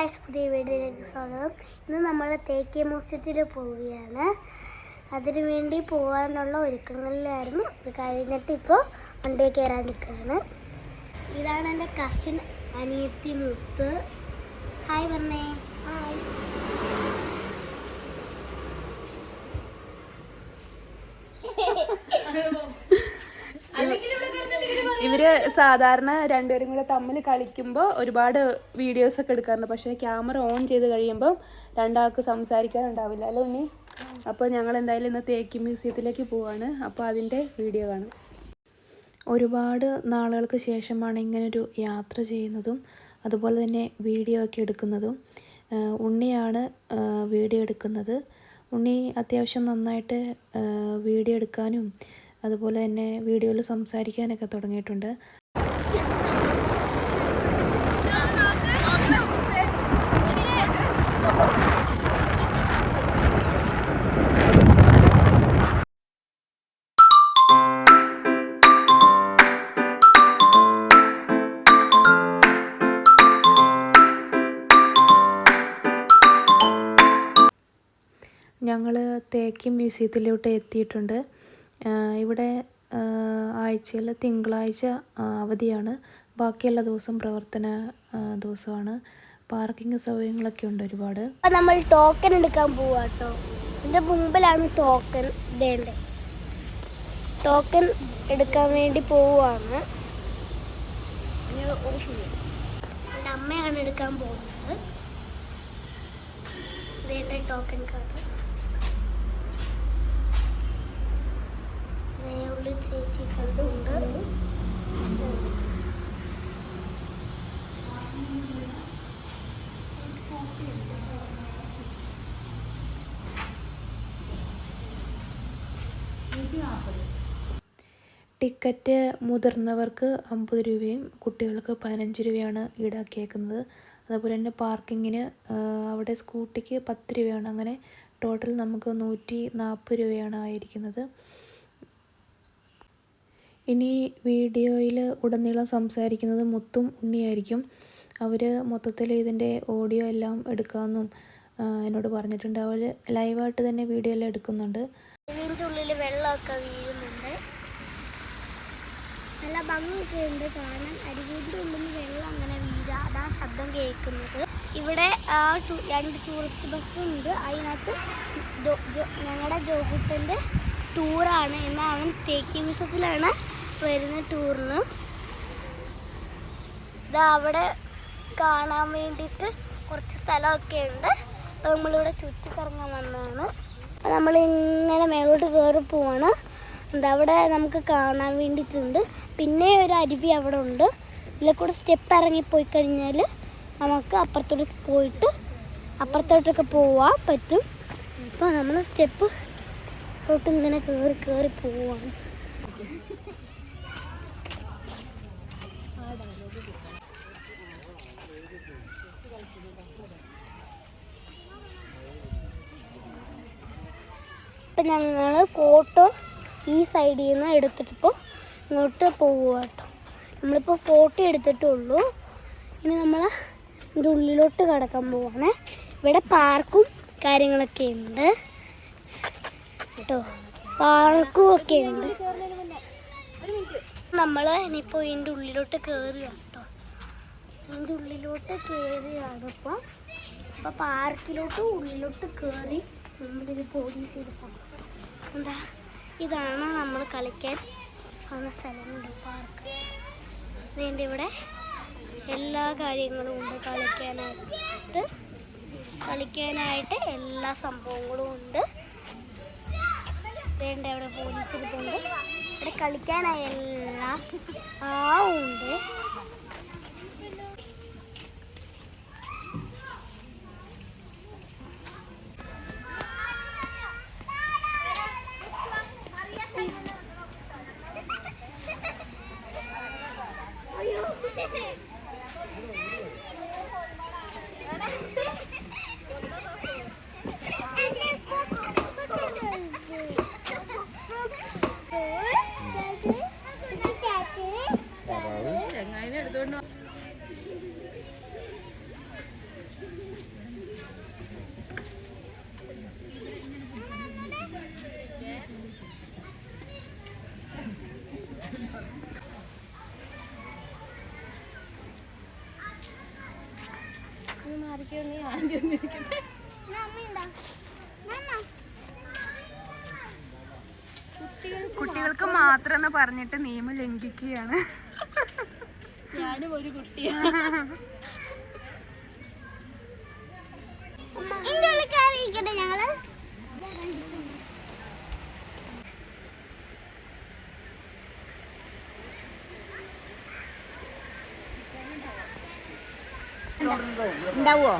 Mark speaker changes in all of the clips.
Speaker 1: Guys പുതിയ വീഡിയോയിലേക്ക് സ്വാഗതം. ഇന്ന് നമ്മൾ തേക്കേ മ്യൂസിയത്തിൽ പോവുകയാണ്. അതിനു വേണ്ടി പോകാനുള്ള ഒരുക്കങ്ങളിലായിരുന്നു. കഴിഞ്ഞിട്ട് ഇപ്പോൾ വണ്ടി കയറാൻ നിൽക്കുകയാണ്. ഇതാണ് എന്റെ കസിൻ അനിയത്തി മുത്ത് ഹായ് പറഞ്ഞേ ഹായ്
Speaker 2: ഇവർ സാധാരണ രണ്ടുപേരും കൂടെ തമ്മിൽ കളിക്കുമ്പോൾ ഒരുപാട് വീഡിയോസ് ഒക്കെ എടുക്കാറുണ്ട്. പക്ഷേ ക്യാമറ ഓൺ ചെയ്ത് കഴിയുമ്പോൾ രണ്ടാൾക്ക് സംസാരിക്കാനുണ്ടാവില്ല. അല്ലേ ഉണ്ണി? അപ്പോൾ ഞങ്ങൾ എന്തായാലും ഇന്ന് തേക്ക് മ്യൂസിയത്തിലേക്ക് പോവാണ്. അപ്പോൾ അതിന്റെ വീഡിയോ കാണും. ഒരുപാട് നാളുകൾക്ക് ശേഷമാണ് ഇങ്ങനൊരു യാത്ര ചെയ്യുന്നതും അതുപോലെ തന്നെ വീഡിയോ ഒക്കെ എടുക്കുന്നതും. ഉണ്ണിയാണ് വീഡിയോ എടുക്കുന്നത്. ഉണ്ണി അത്യാവശ്യം നന്നായിട്ട് വീഡിയോ എടുക്കാനും അതുപോലെ തന്നെ വീഡിയോയിൽ സംസാരിക്കാനൊക്കെ തുടങ്ങിയിട്ടുണ്ട്. ഞങ്ങൾ തേക്കി മ്യൂസിയത്തിലോട്ട് എത്തിയിട്ടുണ്ട്. ഇവിടെ ആഴ്ചയിൽ തിങ്കളാഴ്ച അവധിയാണ്. ബാക്കിയുള്ള ദിവസം പ്രവർത്തന ദിവസമാണ്. പാർക്കിംഗ് സൗകര്യങ്ങളൊക്കെ ഉണ്ട് ഒരുപാട്.
Speaker 1: നമ്മൾ ടോക്കൺ എടുക്കാൻ പോവാ കേട്ടോ ഇതിന്റെ മുമ്പിലാണ് ടോക്കൺ ഇതേണ്ടത് ടോക്കൺ എടുക്കാൻ വേണ്ടി പോവുകയാണ് എന്റെ അമ്മയാണ് എടുക്കാൻ പോകുന്നത്. ടോക്കൺ കാർഡ് ഉള്ളിൽ ചേച്ചി കണ്ടുണ്ട്.
Speaker 2: ടിക്കറ്റ് മുതിർന്നവർക്ക് അമ്പത് രൂപയും കുട്ടികൾക്ക് പതിനഞ്ച് രൂപയാണ് ഈടാക്കിയേക്കുന്നത്. അതുപോലെ തന്നെ പാർക്കിങ്ങിന് അവിടെ സ്കൂട്ടിക്ക് പത്ത് രൂപയാണ്. അങ്ങനെ ടോട്ടൽ നമുക്ക് നൂറ്റി നാൽപ്പത് രൂപയാണ് ആയിരിക്കുന്നത്. ഇനി വീഡിയോയിൽ ഉടനീളം സംസാരിക്കുന്നത് മുത്തും ഉണ്ണിയായിരിക്കും. അവർ മൊത്തത്തിൽ ഇതിന്റെ ഓഡിയോ എല്ലാം എടുക്കാമെന്നും എന്നോട് പറഞ്ഞിട്ടുണ്ട്. അവർ ലൈവായിട്ട് തന്നെ വീഡിയോ എല്ലാം എടുക്കുന്നുണ്ട്.
Speaker 1: ഉള്ളിൽ വീഴുന്നുണ്ട്. നല്ല ഭംഗിയൊക്കെ ഉണ്ട് കാണാൻ. വെള്ളം അങ്ങനെ വീഴുക ശബ്ദം കേൾക്കുന്നത്. ഇവിടെ രണ്ട് ടൂറിസ്റ്റ് ബസ് ഉണ്ട്. അതിനകത്ത് ഞങ്ങളുടെ ജോകുട്ടന്റെ ടൂറാണ് എന്നാൽ അവൻ തേക്കി മ്യൂസിയത്തിലാണ് വരുന്ന ടൂറിന്. ഇതാ അവിടെ കാണാൻ വേണ്ടിയിട്ട് കുറച്ച് സ്ഥലമൊക്കെ ഉണ്ട് നമ്മളിവിടെ ചുറ്റിക്കറങ്ങാൻ വന്നതാണ്. നമ്മൾ ഇങ്ങനെ മേലോട്ട് കയറി പോവാണ്. എന്താ അവിടെ നമുക്ക് കാണാൻ വേണ്ടിയിട്ടുണ്ട്. പിന്നെ ഒരു അരുവി അവിടെ ഉണ്ട്. ഇതിലെ കൂടെ സ്റ്റെപ്പ് ഇറങ്ങി പോയി കഴിഞ്ഞാൽ നമുക്ക് അപ്പുറത്തോട്ട് പോയിട്ട് അപ്പുറത്തോട്ടൊക്കെ പോവാൻ പറ്റും. അപ്പോൾ നമ്മൾ സ്റ്റെപ്പ് തൊട്ട് ഇങ്ങനെ കയറി കയറി പോവാണ്. ഇപ്പം ഞങ്ങൾ ഫോട്ടോ ഈ സൈഡിൽ നിന്ന് എടുത്തിട്ടിപ്പോൾ ഇങ്ങോട്ട് പോവുക കേട്ടോ. നമ്മളിപ്പോൾ ഫോട്ടോ എടുത്തിട്ടുള്ളൂ. ഇനി നമ്മൾ ഇതിന്റെ ഉള്ളിലോട്ട് കടക്കാൻ പോവാണ്. ഇവിടെ പാർക്കും കാര്യങ്ങളൊക്കെ ഉണ്ട്. കേട്ടോ. പാർക്കും ഒക്കെ ഉണ്ട്. നമ്മൾ ഇനിയിപ്പോൾ ഇതിന്റെ ഉള്ളിലോട്ട് കയറുക കേട്ടോ. ഇതിന്റെ ഉള്ളിലോട്ട് കയറുകയാണ് ഇപ്പോൾ. അപ്പോൾ പാർക്കിലോട്ട് ഉള്ളിലോട്ട് കയറി നമ്മളിത് പോലീസ് പോകും എന്താ? ഇതാണ് നമ്മൾ കളിക്കാൻ വന്ന സ്ഥലമുണ്ട് പാർക്ക് വേണ്ടി ഇവിടെ എല്ലാ കാര്യങ്ങളും ഉണ്ട് കളിക്കാനായിട്ട്. കളിക്കാനായിട്ട് എല്ലാ സംഭവങ്ങളും ഉണ്ട്. വേണ്ട അവിടെ പോലീസ് ഇരിപ്പുണ്ട്. ഇവിടെ കളിക്കാനായി എല്ലാം ആ ഉണ്ട്.
Speaker 2: കുട്ടികൾക്ക് മാത്രം എന്ന് പറഞ്ഞിട്ട് നിയമം ലംഘിക്കുകയാണ്.
Speaker 3: ഞാനും ഒരു കുട്ടിയാണ്
Speaker 1: അപ്പൊ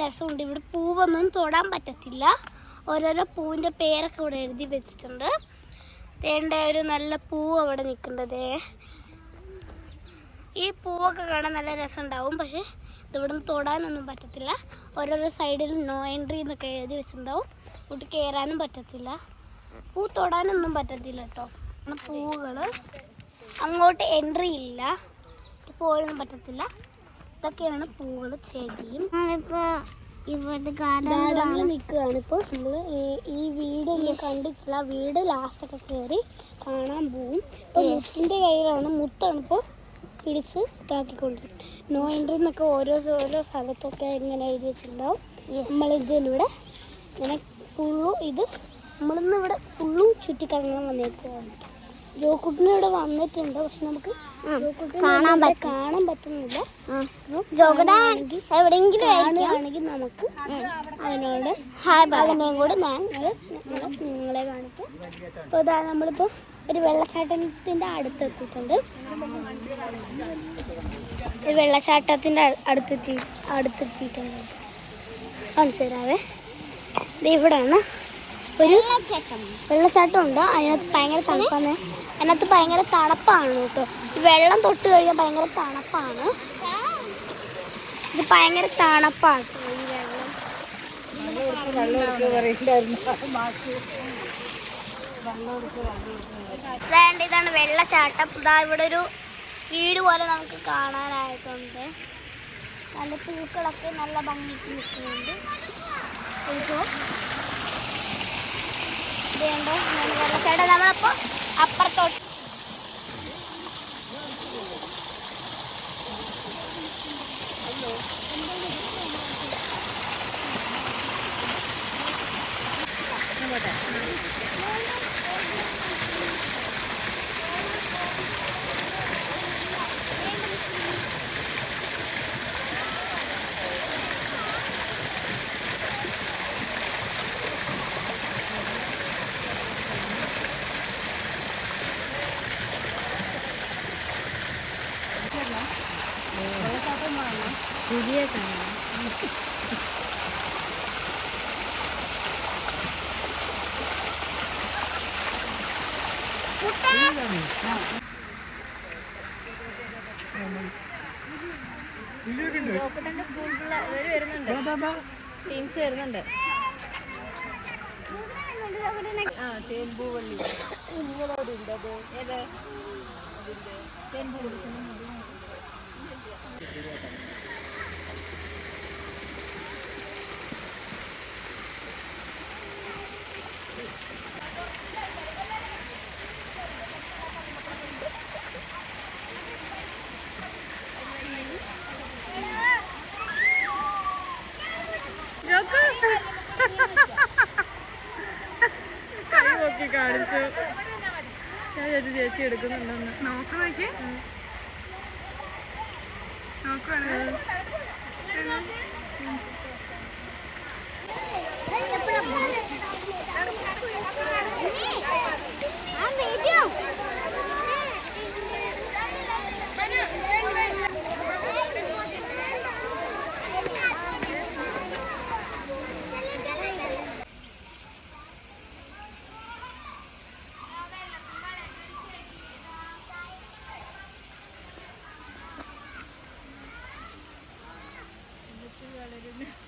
Speaker 1: രസമുണ്ട്. ഇവിടെ പൂവൊന്നും തൊടാൻ പറ്റത്തില്ല. ഓരോരോ പൂവിന്റെ പേരൊക്കെ ഇവിടെ എഴുതി വെച്ചിട്ടുണ്ട്. തേണ്ട ഒരു നല്ല പൂവ് അവിടെ നിൽക്കേണ്ടത്. ഈ പൂവൊക്കെ കാണാൻ നല്ല രസമുണ്ടാവും. പക്ഷേ ഇതിവിടെ നിന്ന് തൊടാനൊന്നും പറ്റത്തില്ല. ഓരോരോ സൈഡിൽ നോ എൻട്രി എന്നൊക്കെ എഴുതി വെച്ചിട്ടുണ്ടാവും. ഇവിടെ കയറാനും പറ്റത്തില്ല. പൂ തൊടാനൊന്നും പറ്റത്തില്ല കേട്ടോ. പൂവുകൾ അങ്ങോട്ട് എൻട്രി ഇല്ല. പോകാനൊന്നും പറ്റത്തില്ല. ഇതൊക്കെയാണ് പൂവുകൾ ചെടിയും. ഇവിടെ ഗാർഡനിൽ നിൽക്കുകയാണ് ഇപ്പോൾ നമ്മൾ ഈ വീട് ഒന്നും കണ്ടിട്ടില്ല. വീട് ലാസ്റ്റൊക്കെ കയറി കാണാൻ പോവും. ഇപ്പോൾ മുട്ടിന്റെ കയ്യിലാണ്. മുത്താണ് ഇപ്പോൾ പിടിച്ച് ഇതാക്കിക്കൊണ്ടിരിക്കുന്നത്. നോ എൻട്രി എന്നൊക്കെ ഓരോ ഓരോ സ്ഥലത്തൊക്കെ ഇങ്ങനെ എഴുതി വെച്ചിട്ടുണ്ടാവും. നമ്മളിതിലൂടെ ഇങ്ങനെ ഫുള്ളും ഇത് നമ്മളിന്ന് ഇവിടെ ഫുള്ളും ചുറ്റിക്കറങ്ങാൻ വന്നേക്കുവാണ്. ജോക്കുട്ടിന് ഇവിടെ വന്നിട്ടുണ്ട്. പക്ഷെ നമുക്ക് കാണാൻ കാണാൻ പറ്റുന്നില്ല. എവിടെയെങ്കിലും കാണുകയാണെങ്കിൽ നമുക്ക് അതിനോട് അതിനെയും കൂടെ ഞാൻ നിങ്ങളെ കാണിക്കാം. അപ്പോൾ ഇതാ നമ്മളിപ്പോൾ ഒരു വെള്ളച്ചാട്ടത്തിന്റെ അടുത്ത് എത്തിയിട്ടുണ്ട് ഒരു വെള്ളച്ചാട്ടത്തിന്റെ അടുത്തെത്തി അടുത്തെത്തിയിട്ടുണ്ട്. മനസ്സിലാവേ? ഇത് ഇവിടെയാണ് ഒരു വെള്ളച്ചാട്ടം. ഉണ്ട് അതിനകത്ത് ഭയങ്കര തണുപ്പാണ്. അതിനകത്ത് ഭയങ്കര തണുപ്പാണ് കേട്ടോ. വെള്ളം തൊട്ട് കഴിഞ്ഞാൽ ഭയങ്കര തണുപ്പാണ്. ഇത് ഭയങ്കര തണുപ്പാണ് ഈ വെള്ളം. ഇതാണ് വെള്ളച്ചാട്ടം. ഇതാ ഇവിടെ ഒരു വീട് പോലെ നമുക്ക് കാണാനായിട്ടുണ്ട്. നല്ല പൂക്കളൊക്കെ നല്ല ഭംഗിക്ക് നിൽക്കുന്നുണ്ട്. ഇതുണ്ട് ഇങ്ങനെ വെള്ളച്ചാട്ടം നമ്മളപ്പോൾ അപ്പുറത്തോട്ട് പുലിയെ കാണാം
Speaker 3: ടീംസ് വരുന്നുണ്ട്. ആ തേൻപൂവള്ളി നിങ്ങളവിടെ ഉണ്ടത് ഏത്
Speaker 2: തേൻപൂവള്ളി കാണിച്ചു. ഞാൻ ചേച്ചി ചേച്ചി എടുക്കുന്നുണ്ടെന്ന്. നോക്ക് നോക്കി നോക്കുവാണ്. Thank you.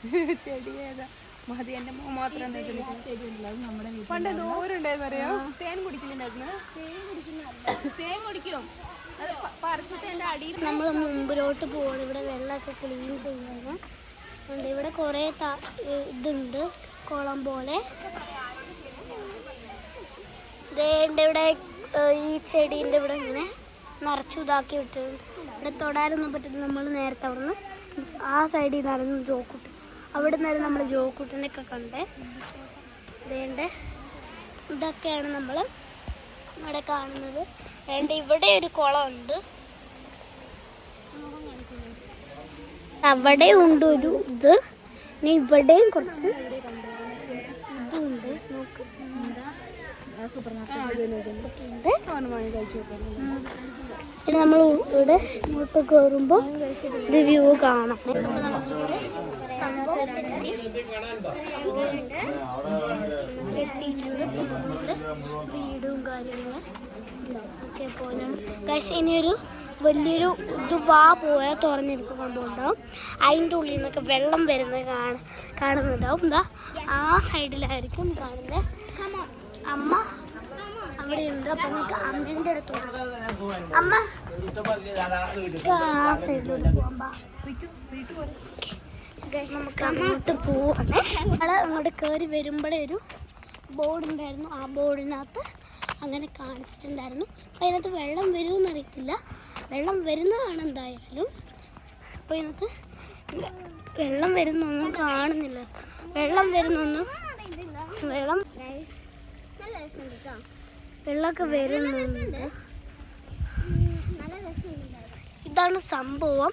Speaker 2: ചെടി ഏതാ മതി മോ മാത്രം പണ്ട് ദൂരം ഉണ്ടായിരുന്നു അറിയോ? തേൻ കുടിക്കുന്നുണ്ടായിരുന്നു. തേൻ കുടിക്കും.
Speaker 1: നമ്മൾ മുമ്പിലോട്ട് പോകണം ഇവിടെ വെള്ളമൊക്കെ ക്ലീൻ ചെയ്യണം ഉണ്ട് ഇവിടെ കുറേ ഇതുണ്ട്. കുളം പോലെ. ദേണ്ട് ഇവിടെ ഈ ചെടീന്റെ ഇവിടെ ഇങ്ങനെ നിറച്ചു ഇതാക്കി വിട്ടിട്ടുണ്ട് ഇവിടെ തൊടാനൊന്നും പറ്റില്ല നമ്മൾ നേരത്തെ അവിടുന്ന് ആ സൈഡിൽ നിന്നായിരുന്നു ജോക്കുട്ടി. അവിടെ നിന്നായിരുന്നു നമ്മൾ ജോക്കൂട്ടനൊക്കെ കണ്ടേ വേണ്ട ഇതൊക്കെയാണ് നമ്മൾ ഇവിടെ കാണുന്നത്. വേണ്ട ഇവിടെ ഒരു കുളമുണ്ട്. അവിടെ ഉണ്ട് ഒരു ഇത്. ഇനി ഇവിടെയും കുറച്ച് നോക്ക്. നമ്മൾ ഇവിടെ ഇങ്ങോട്ട് കയറുമ്പോൾ ഒരു വ്യൂ കാണാം. വീടും കാര്യങ്ങളും ഒക്കെ പോലെയാണ് ഇനിയൊരു വലിയൊരു ഇത് വാ പോയാൽ തുറന്നിരിക്കുന്ന സംഭവം അതിന്റെ ഉള്ളിൽ നിന്നൊക്കെ വെള്ളം വരുന്നത് കാണ കാണുന്നുണ്ടാവും എന്താ ആ സൈഡിലായിരിക്കും കാണുന്നത് അമ്മ അവിടെ ഉണ്ട് അപ്പം നമുക്ക് അമ്മേന്റെ അടുത്ത്. അമ്മ ആ സൈഡിലോട്ട് പോകാം നമുക്ക് അങ്ങോട്ട് പോവാം നമ്മൾ അങ്ങോട്ട് കയറി വരുമ്പോഴേ ഒരു ബോർഡ് ഉണ്ടായിരുന്നു ആ ബോർഡിനകത്ത് അങ്ങനെ കാണിച്ചിട്ടുണ്ടായിരുന്നു. അപ്പോൾ അതിനകത്ത് വെള്ളം വരുമെന്ന് അറിയത്തില്ല. വെള്ളം വരുന്നതാണ് എന്തായാലും. അപ്പോൾ ഇതിനകത്ത് വെള്ളം വരുന്നൊന്നും കാണുന്നില്ല. വെള്ളം വരുന്നൊന്നും വെള്ളം വെള്ളമൊക്കെ വരുന്നുണ്ട്. ഇതാണ് സംഭവം.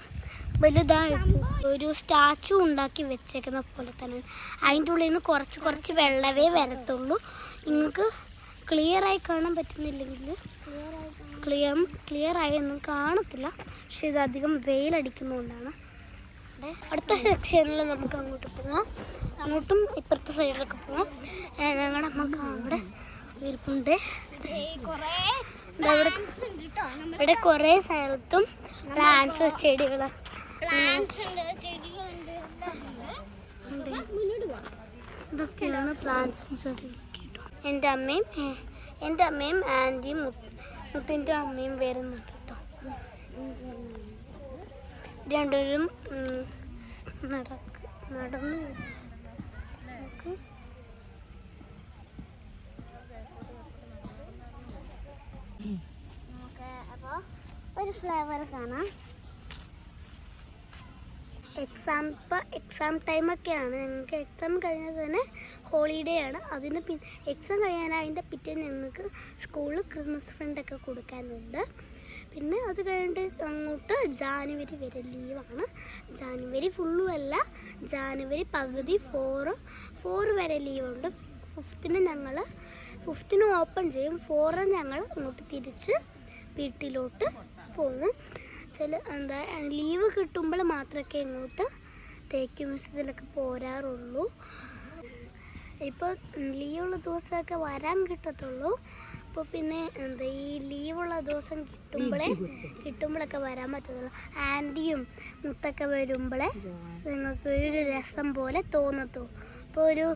Speaker 1: വലുതായിട്ട് ഒരു സ്റ്റാച്ചു ഉണ്ടാക്കി വെച്ചേക്കുന്ന പോലെ തന്നെ. അതിന്റെ ഉള്ളിൽ നിന്ന് കുറച്ച് കുറച്ച് വെള്ളമേ വരത്തുള്ളൂ. നിങ്ങൾക്ക് ക്ലിയർ ആയി കാണാൻ പറ്റുന്നില്ലെങ്കിൽ ക്ലിയർ ക്ലിയർ ആയി ഒന്നും കാണത്തില്ല. പക്ഷെ ഇത് അധികം വെയിലടിക്കുന്നതുകൊണ്ടാണ് അടുത്ത സെക്ഷനിൽ നമുക്ക് അങ്ങോട്ട് പോകാം അങ്ങോട്ടും ഇപ്പുറത്തെ സൈഡിലൊക്കെ പോകാം ഞങ്ങളുടെ അമ്മയ്ക്ക് അവിടെ ഇരിപ്പുണ്ട്. ഇവിടെ കുറേ സ്ഥലത്തും പ്ലാന്റ്സ് ചെടികൾ ഇതൊക്കെയാണ് എന്റെ അമ്മയും എന്റെ അമ്മയും ആന്റിയും മുത്തിന്റെ അമ്മയും വരുന്നുണ്ട് കേട്ടോ രണ്ടുപേരും നടക്ക് നടന്ന് നമുക്ക് അപ്പോൾ ഒരു ഫ്ലേവർ കാണാം. എക്സാം ഇപ്പം എക്സാം ടൈമൊക്കെയാണ്. ഞങ്ങൾക്ക് എക്സാം കഴിഞ്ഞാൽ തന്നെ ഹോളിഡേ ആണ്. അതിന് പി എക്സാം കഴിയാൻ അതിന്റെ പിറ്റേന്ന് ഞങ്ങൾക്ക് സ്കൂളിൽ ക്രിസ്മസ് ഫ്രണ്ടൊക്കെ കൊടുക്കാനുണ്ട്. പിന്നെ അത് കഴിഞ്ഞിട്ട് അങ്ങോട്ട് ജാനുവരി വരെ ലീവാണ്. ജാനുവരി ഫുള്ളും അല്ല ജാനുവരി പകുതി ഫോറ് ഫോറ് വരെ ലീവുണ്ട്. ഫിഫ്ത്തിന് ഞങ്ങൾ ഫിഫ്ത്തിന് ഓപ്പൺ ചെയ്യും. ഫോറ് ഞങ്ങൾ അങ്ങോട്ട് തിരിച്ച് വീട്ടിലോട്ട് പോകും. ചില എന്താ ലീവ് കിട്ടുമ്പോൾ മാത്രമൊക്കെ ഇങ്ങോട്ട് തേക്ക് മ്യൂസിയത്തിലൊക്കെ പോരാറുള്ളൂ. ഇപ്പോൾ ലീവുള്ള ദിവസമൊക്കെ വരാൻ കിട്ടത്തുള്ളൂ. അപ്പോൾ പിന്നെ എന്താ ഈ ലീവുള്ള ദിവസം കിട്ടുമ്പോഴേ കിട്ടുമ്പോഴൊക്കെ വരാൻ പറ്റത്തുള്ളൂ. ആന്റിയും മുത്തൊക്കെ വരുമ്പോഴേ നിങ്ങൾക്ക് ഒരു രസം പോലെ തോന്നത്തു. അപ്പോൾ ഒരു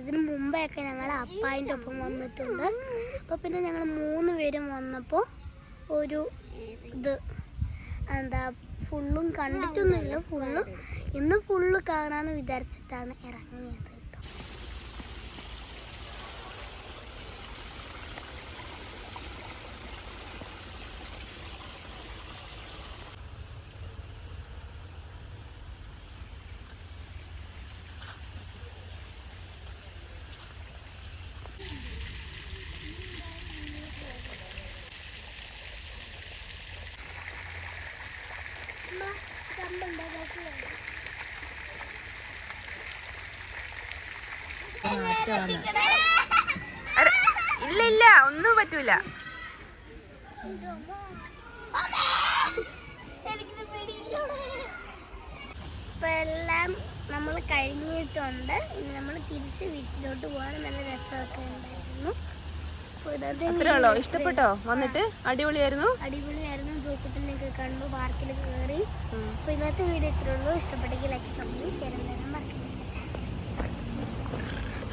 Speaker 1: ഇതിന് മുമ്പെയൊക്കെ ഞങ്ങൾ അപ്പായിന്റെ ഒപ്പം വന്നിട്ടുണ്ട്. അപ്പോൾ പിന്നെ ഞങ്ങൾ മൂന്ന് പേരും വന്നപ്പോൾ ഒരു ഇത് എന്താ ഫുള്ളും കണ്ടിട്ടൊന്നുമില്ല ഫുള്ളും ഇന്ന് ഫുള്ള് കാണാമെന്ന് വിചാരിച്ചിട്ടാണ് ഇറങ്ങിയത്. കേട്ടോ
Speaker 2: ഇല്ല ഇല്ല ഒന്നും പറ്റൂല.
Speaker 1: എല്ലാം നമ്മൾ കഴിഞ്ഞിട്ടുണ്ട്. ഇനി നമ്മൾ തിരിച്ച് വീട്ടിലോട്ട് പോകാൻ നല്ല രസമൊക്കെ ഉണ്ടായിരുന്നു. അപ്പൊ ഇന്നത്തെ
Speaker 2: അത്രേ ഉള്ളോ? ഇഷ്ടപ്പെട്ടോ? വന്നിട്ട്? അടിപൊളിയായിരുന്നു?
Speaker 1: അടിപൊളിയായിരുന്നു. ജോക്കുട്ടിനൊക്കെ കണ്ടു പാർക്കിൽ കയറി. അപ്പോൾ ഇന്നത്തെ വീഡിയോ ഇത്രയുള്ളൂ ഇഷ്ടപ്പെട്ടെങ്കിൽ ലൈക്ക് കമ്പനി ഷെയർ ചെയ്യാൻ മറക്കരുത്